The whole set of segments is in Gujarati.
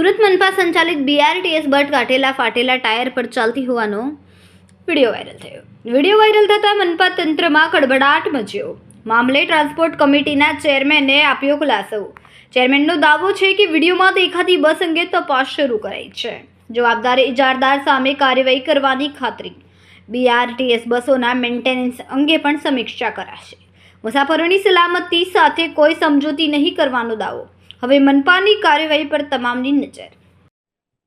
મનપા સંચાલિત બીઆરટીએસ બટ કાઢેલા ફાટેલા ટાયર પર ચાલતી હોવાનો વીડિયો વાયરલ થયો. વીડિયો વાયરલ થતાં મનપા તંત્રમાં ખળભળાટ મચ્યો. મામલે ટ્રાન્સપોર્ટ કમિટીના ચેરમેને આપ્યો ખુલાસો. ચેરમેનનો દાવો છે કે વિડીયોમાં દેખાતી બસ અંગે તપાસ શરૂ કરાઈ છે. જવાબદાર ઇજારદાર સામે કાર્યવાહી કરવાની ખાતરી. બીઆરટીએસ બસોના મેન્ટેનન્સ અંગે પણ સમીક્ષા કરાશે. મુસાફરોની સલામતી સાથે કોઈ સમજૂતી નહીં કરવાનો દાવો. હવે મનપાની કાર્યવાહી પર તમામની નજર.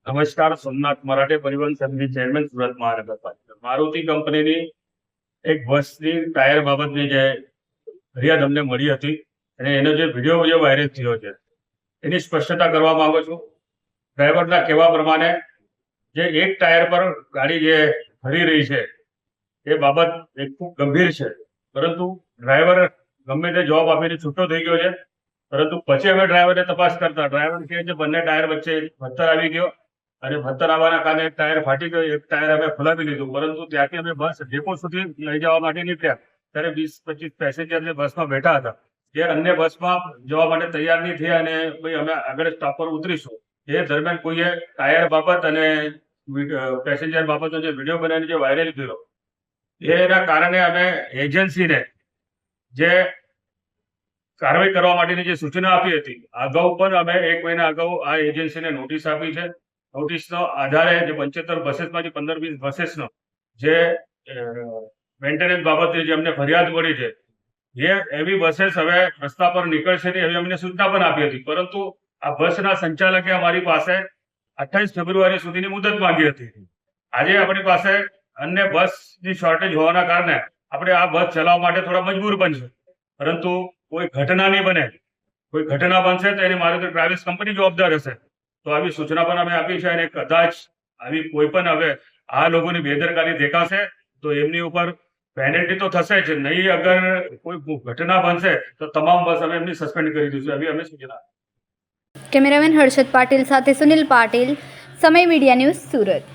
નમસ્કાર, સોમનાથ મરાઠે પરિવહન સમિતિ ચેરમેન સુરત મહાનગરપાલિકા. મારુતિ કંપનીની એક બસની ટાયર બાબતની જે ફરિયાદ અમને મળી હતી અને એનો જે વીડિયો વીડિયો વાયરલ થયો છે, એની સ્પષ્ટતા કરવા માંગુ છું. ડ્રાઈવરના કહેવા પ્રમાણે જે એક ટાયર પર ગાડી જે ફરી રહી છે, એ બાબત એક ખૂબ ગંભીર છે. પરંતુ ડ્રાઈવર ગમે તે જવાબ આપીને છૂટો થઈ ગયો છે. પરંતુ પછી અમે ડ્રાઈવરને તપાસ કરતા. ડ્રાઈવર કહે છે, બંને ટાયર વચ્ચે પથ્થર આવી ગયો અને પથ્થર આવવાના કારણે ટાયર ફાટી ગયો, એક ટાયર અમે ખોલાવી લીધું. પરંતુ ત્યાંથી અમે બસ ડેપો સુધી લઈ જવા માટે નીકળ્યા. ત્યારે વીસ પચીસ પેસેન્જર જે બસમાં બેઠા હતા, જે અન્ય બસમાં જવા માટે તૈયાર નહીં થયા અને ભાઈ અમે આગળ સ્ટોપ પર ઉતરીશું. એ દરમિયાન કોઈએ ટાયર બાબત અને પેસેન્જર બાબતનો જે વીડિયો બનાવીને જે વાયરલ કર્યો, એના કારણે અમે એજન્સીને જે કાર્યવાહી કરવા માટેની જે સૂચના આપી હતી અગાઉ પણ અમે એક મહિના અગાઉ આ એજન્સીને નોટિસ આપી છે. નોટિસનો આધારે જે પંચોતેર બસેસમાંથી પંદર વીસ બસીસનો જે મેન્ટેનન્સ બાબતે જે અમને ફરિયાદ મળી છે જે એવી બસેસ હવે રસ્તા પર નીકળશે નહીં એવી અમને સૂચના પણ આપી હતી. પરંતુ આ બસના સંચાલકે અમારી પાસે અઠ્ઠાવીસ ફેબ્રુઆરી સુધીની મુદત માંગી હતી. આજે આપણી પાસે અન્ય બસની શોર્ટેજ હોવાના કારણે આપણે આ બસ ચલાવવા માટે થોડા મજબૂર બનશું પરંતુ કોઈ ઘટના નહીં બને. કોઈ ઘટના બનશે તો એની તો ટ્રાવેલ્સ કંપની જવાબદાર હશે. તો આવી સૂચના પણ અમે આપી છે અને કદાચ આવી કોઈ પણ હવે આ લોકોની બેદરકારી દેખાશે તો એમની ઉપર પેનલ્ટી તો થશે જ. નહીં અગર કોઈ ઘટના બનશે તો તમામ બસ અમે એમની સસ્પેન્ડ કરી દઈશું એવી અમે સૂચના. કેમેરામેન હર્ષદ પાટીલ સાથે સુનિલ પાટીલ, સમય મીડિયા ન્યૂઝ સુરત.